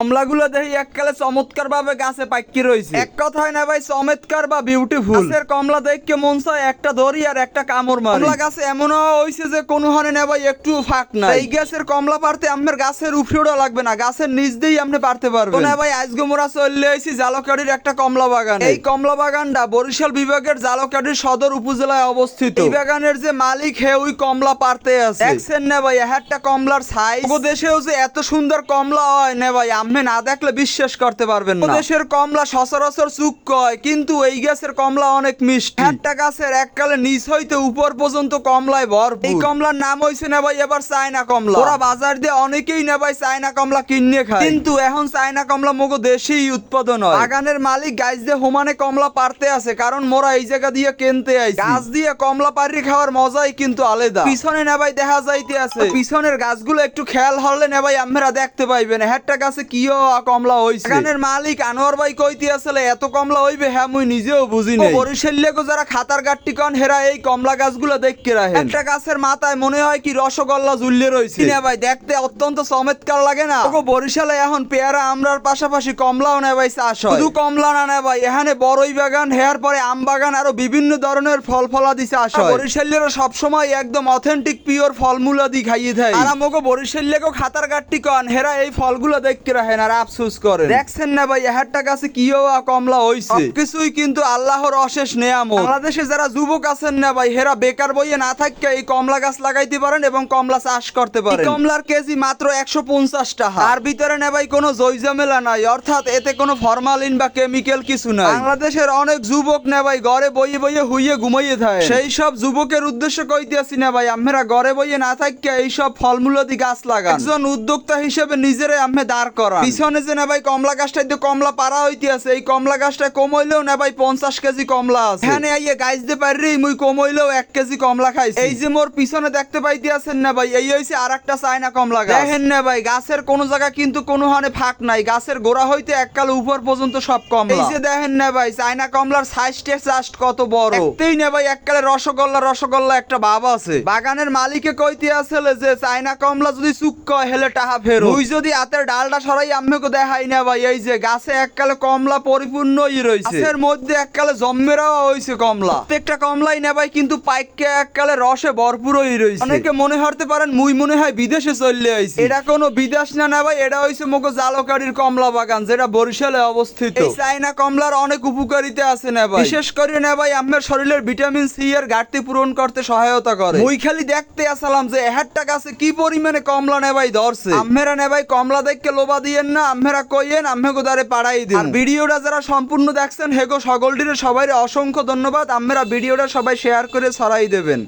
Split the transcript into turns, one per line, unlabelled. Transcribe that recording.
কমলাগুলো দেখি এককালে চমৎকার ভাবে গাছে পাক্কি রয়েছে এক কথায় না ভাই চমৎকার বা বিউটিফুল গাছের কমলা দেখকে মন চায় একটা দড়ি আর একটা কামড় মারি। কমলা গাছে এমন হইছে যে কোনো হানে না ভাই একটু ফাঁক না এই গাছের কমলা পারতে আমার গাছের উপরে লাগবে না গাছের নিচ দিয়েই আপনি পারতে পারবেন। না ভাই আজকে মোরা চলে আইছি জালকাড়ির একটা কমলা বাগান। এই কমলা বাগানটা বরিশাল বিভাগের জালকাড়ির সদর উপজেলায় অবস্থিত। এই বাগানের যে মালিক হে ওই কমলা পারতে আছে। দেখছেন না ভাই একটা কমলার সাইজ দেশেও যে এত সুন্দর কমলা হয় না ভাই আপনি না দেখলে বিশ্বাস করতে পারবেন না। দেশের কমলা সচরাচর চুক কয় কিন্তু এই গাছের কমলা অনেক মিষ্টি। একটা গাছের এককালে নিচ হইতে উপর পর্যন্ত কমলায় ভরপুর। এই কমলার নাম হইছে না ভাই এবার চায়না কমলা। ওরা বাজার দিয়ে অনেকেই না ভাই চায়না কমলা কিনে খায়। কিন্তু এখন চায়না কমলা মগো দেশেই উৎপাদন হয়। বাগানের মালিক গাছ দিয়ে হোমানে কমলা পারতে আছে কারণ মোরা এই জায়গা দিয়ে কিনতে আইছি। গাছ দিয়ে কমলা পারি খাওয়ার মজাই কিন্তু আলাদা। পিছনে না ভাই দেখা যাইতে আছে। পিছনের গাছগুলো একটু খেয়াল হলে না ভাই আমরা দেখতে পাইবেন হ্যাটটা গাছে কমলা হইছে? এখানের মালিক আনোয়ার ভাই কইতে আসলে এত কমলা হইবে হ্যাঁ মুই নিজেও বুঝি যারা খাতার কন হেরা এই কমলা গাছগুলো দেখকে রাখেন। একটা গাছের মাথায় মনে হয় কি রসগোল্লা ঝুলিয়ে রয়েছে না ভাই দেখতে অত্যন্ত চমৎকার লাগে না? ওগো বরিশালে এখন পেয়ারা আমরার পাশাপাশি কমলাও না ভাই চাষ হয়। শুধু কমলা না না ভাই এখানে বড়ই বাগান হেয়ার পরে আম বাগান আরও বিভিন্ন ধরনের ফল ফলাদি চাষ হয়। বরিশালের সবসময় একদম অথেন্টিক পিওর ফলমূলাদি খাইয়ে দেয়। আর আমাকে বরিশাল্যকো খাতার গাট্টি কন হেরা এই ফলগুলো দেখতে রাখেন আর আফসোস করেন। দেখছেন না ভাই কিও কমলা হইছে। কিছুই কিন্তু আল্লাহর অশেষ নেয়ামত। বাংলাদেশে যারা যুবক আছেন না ভাই হেরা বেকার বইয়ে না থাককে এই কমলা গাছ লাগাইতে পারেন এবং কমলা চাষ করতে পারেন। কমলার কেজি মাত্র একশো পঞ্চাশ টাকা। আর ভিতরে না ভাই কোনো নাই অর্থাৎ এতে কোনো ফরমালিন বা কেমিক্যাল কিছু নাই। বাংলাদেশের অনেক যুবক না ভাই ঘরে বইয়ে বইয়ে হুইয়ে ঘুমাইয়ে থাকে সেই সব যুবকের উদ্দেশ্য কইতেছি না ভাই আমরা ঘরে বইয়ে না থাককে এই সব ফলমূলাদি গাছ লাগান। একজন উদ্যোক্তা হিসেবে নিজেরাই আমি দাঁড় করা পিছনে যে না ভাই কমলা গাছটাই তো কমলা পারা হইতে আছে এই কমলা গাছটা কম হইলেও না ভাই পঞ্চাশ কেজি কমলা আছে। এখানে আইয়ে গাছ দিয়ে পারি মুই কম হইলেও এক কেজি কমলা খাইছি। এই যে মোর পিছনে দেখতে পাইতে আছেন না ভাই এই হইছে আর একটা চায়না কমলা গাছ। দেখেন না ভাই গাছের কোন জায়গা কিন্তু কোনো হানে ফাঁক নাই গাছের গোড়া হইতে এককাল উপর পর্যন্ত সব কমলা। এই যে দেখেন না ভাই চায়না কমলার সাইজটা জাস্ট কত বড়। দেখতেই না ভাই এককালে রসগোল্লা রসগোল্লা একটা ভাব আছে। বাগানের মালিকে কইতে আসলে যে চায়না কমলা যদি চুক কয় হেলে টাহা ফের ওই যদি হাতের ডালটা সরাই আম্মেকে দেখাই না ভাই এই যে গাছে এককালে কমলা পরিপূর্ণই রয়েছে। গাছের মধ্যে এককালে জম্মেরাও হইছে কমলা। প্রত্যেকটা কমলাই না ভাই কিন্তু পাইকে এককালে রসে ভরপুরই রয়েছে। অনেকে মনে হতে পারেন মুই মনে হয় বিদেশে চলে আইছি। এটা কোনো বিদেশ না না ভাই এটা হইছে মগো জালকারির কমলা বাগান যেটা বরিশালে অবস্থিত। এই চাইনা কমলার অনেক উপকারিতা আছে না ভাই। বিশেষ করে না ভাই আমার শরীরের ভিটামিন সি এর ঘাটতি পূরণ করতে সহায়তা করে। মুই খালি দেখতে আসলাম যে এহারটা গাছে কি পরিমাণে কমলা নে ভাই ধরছে। আম্মেরা নে ভাই কমলা দেখকে লোবা দিয়েন না, আম্মেরা কইয়েন আম্মে গোদারে পাড়াই দিন। আর ভিডিওটা যারা সম্পূর্ণ দেখছেন, হেগো সকলটির সবাই অসংখ্য ধন্যবাদ। আম্মেরা ভিডিওটা সবাই শেয়ার করে ছড়াই দেবেন।